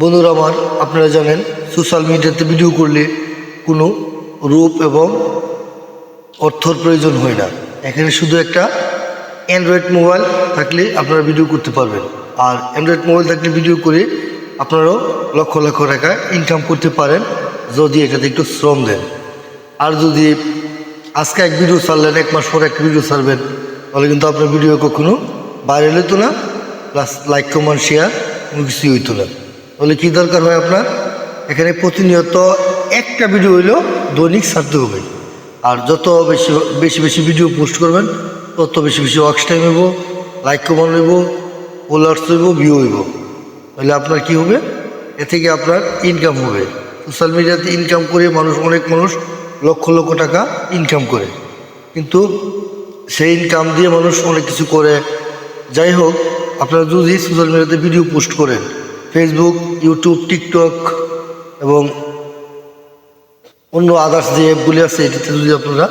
বন্ধুরা আমার, আপনারা জানেন সোশ্যাল মিডিয়াতে ভিডিও করলে কোনো রূপ এবং অর্থর প্রয়োজন হয় না। এখানে শুধু একটা অ্যান্ড্রয়েড মোবাইল থাকলে আপনারা ভিডিও করতে পারবেন। আর অ্যান্ড্রয়েড মোবাইল থাকলে ভিডিও করে আপনারাও লক্ষ লক্ষ টাকা ইনকাম করতে পারেন, যদি এটাতে একটু শ্রম দেন। আর যদি আজকে এক ভিডিও ছাড়লেন, এক মাস পর এক ভিডিও ছাড়বেন, তাহলে কিন্তু আপনার ভিডিও কখনো ভাইরাল হতো না প্লাস লাইক কমেন্ট শেয়ার কোনো কিছুই হইতো না। তাহলে কী দরকার হয় আপনার? এখানে প্রতিনিয়ত একটা ভিডিও হইলেও দৈনিক ছাড়তে হবে। আর যত বেশি বেশি বেশি ভিডিও পোস্ট করবেন, তত বেশি বেশি ওয়াক্স টাইম হইব লাইক কমেন্ট হইব ফলোয়ার্স হইব ভিউ হইব। তাহলে আপনার কি হবে? এ থেকে আপনার ইনকাম হবে। সোশ্যাল মিডিয়াতে ইনকাম করে মানুষ, অনেক মানুষ লক্ষ লক্ষ টাকা ইনকাম করে। কিন্তু সেই ইনকাম দিয়ে মানুষ অনেক কিছু করে। যাই হোক, আপনারা যদি সোশ্যাল মিডিয়াতে ভিডিও পোস্ট করেন ফেসবুক ইউটিউব টিকটক এবং অন্য আদার্স যে অ্যাপগুলি আছে, এটিতে যদি আপনারা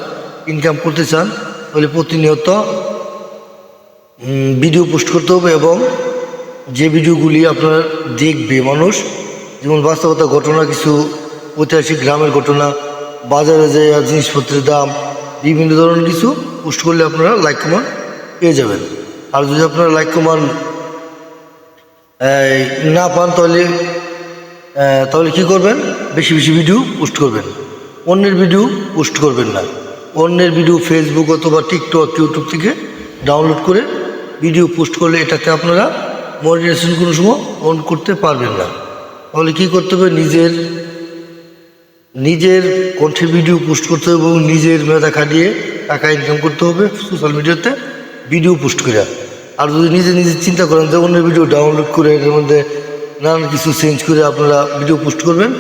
ইনকাম করতে চান, তাহলে প্রতিনিয়ত ভিডিও পোস্ট করতে হবে এবং যে ভিডিওগুলি আপনারা দেখবে মানুষ, যেমন বাস্তবতা ঘটনা কিছু ঐতিহাসিক গ্রামের ঘটনা, বাজারে যে জিনিসপত্রের দাম, বিভিন্ন ধরনের কিছু পোস্ট করলে আপনারা লাইক কমান পেয়ে যাবেন। আর যদি আপনারা লাইক কমান না পান তাহলে তাহলে কি করবেন? বেশি বেশি ভিডিও পোস্ট করবেন। অন্যের ভিডিও পোস্ট করবেন না। অন্যের ভিডিও ফেসবুক অথবা টিকটক ইউটিউব থেকে ডাউনলোড করে ভিডিও পোস্ট করলে এটাতে আপনারা মনিটাইজেশন কোনো সময় অন করতে পারবেন না। তাহলে কী করতে হবে? নিজের নিজের কণ্ঠে ভিডিও পোস্ট করতে হবে এবং নিজের মেধা খাটিয়ে টাকা ইনকাম করতে হবে সোশ্যাল মিডিয়াতে ভিডিও পোস্ট করে আর যদি নিজে নিজে চিন্তা করেন যে অন্য ভিডিও ডাউনলোড করে এর মধ্যে নানান কিছু চেঞ্জ করে আপনারা ভিডিও পোস্ট করবেন,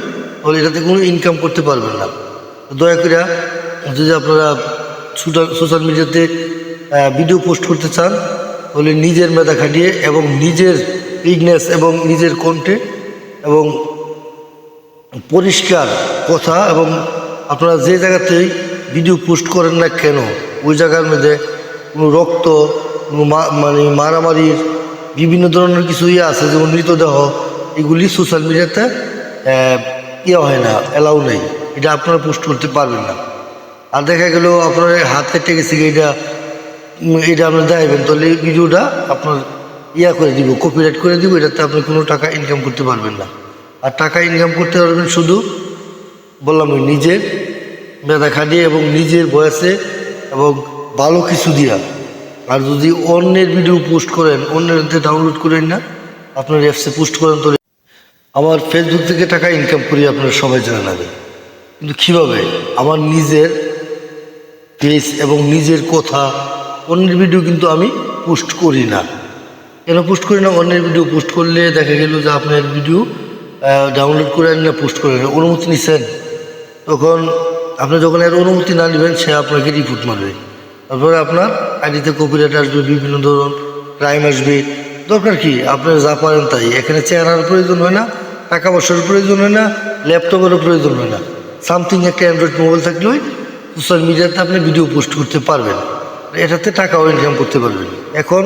তাহলে এটাতে কোনো ইনকাম করতে পারবেন না। দয়া করে যদি আপনারা সোশ্যাল মিডিয়াতে ভিডিও পোস্ট করতে চান, তাহলে নিজের মেধা খাটিয়ে এবং নিজের ইগনেস এবং নিজের কণ্ঠে এবং পরিষ্কার কথা এবং আপনারা যে জায়গাতেই ভিডিও পোস্ট করেন না কেন, ওই জায়গার মধ্যে কোনো রক্ত মানে মারামারির বিভিন্ন ধরনের কিছু ইয়ে আছে, যেমন মৃতদেহ, এগুলি সোশ্যাল মিডিয়াতে ইয়ে হয় না অ্যালাউ নেই। এটা আপনারা পোস্ট করতে পারবেন না। আর দেখা গেল আপনার হাত কি এটা এটা আপনি দেখাবেন তাহলে ভিডিওটা আপনার ইয়া করে দিব কপিরাইট করে দিব, এটাতে আপনি কোনো টাকা ইনকাম করতে পারবেন না। আর টাকা ইনকাম করতে পারবেন শুধু, বললাম নিজের মেধা খাটিয়ে এবং নিজের বয়সে এবং ভালো কিছু দিয়া। আর যদি অন্যের ভিডিও পোস্ট করেন, অন্যের ডাউনলোড করেন না, আপনার অ্যাপসে পোস্ট করেন তাহলে আমার ফেসবুক থেকে টাকা ইনকাম করি আপনারা সবাই জানে নেবে কিন্তু কীভাবে? আমার নিজের পেজ এবং নিজের কথা, অন্যের ভিডিও কিন্তু আমি পোস্ট করি না। কেন পোস্ট করি না? অন্যের ভিডিও পোস্ট করলে দেখা গেল যে আপনার ভিডিও ডাউনলোড করে না পোস্ট করে অনুমতি নিছেন। তখন আপনি যখন এর অনুমতি না নেবেন, সে আপনাকে রিপোর্ট মারবে। তারপরে আপনার আইডিতে কপিরাইট আসবে, বিভিন্ন ধরুন ক্রাইম আসবে। দরকার কি? আপনি যা পারেন তাই। এখানে চেহারার প্রয়োজন হয় না, টাকা পয়সার প্রয়োজন হয় না, ল্যাপটপেরও প্রয়োজন হয় না। সামথিং একটা অ্যান্ড্রয়েড মোবাইল থাকলেই সোশ্যাল মিডিয়াতে আপনি ভিডিও পোস্ট করতে পারবেন। এটাতে টাকাও ইনকাম করতে পারবেন। এখন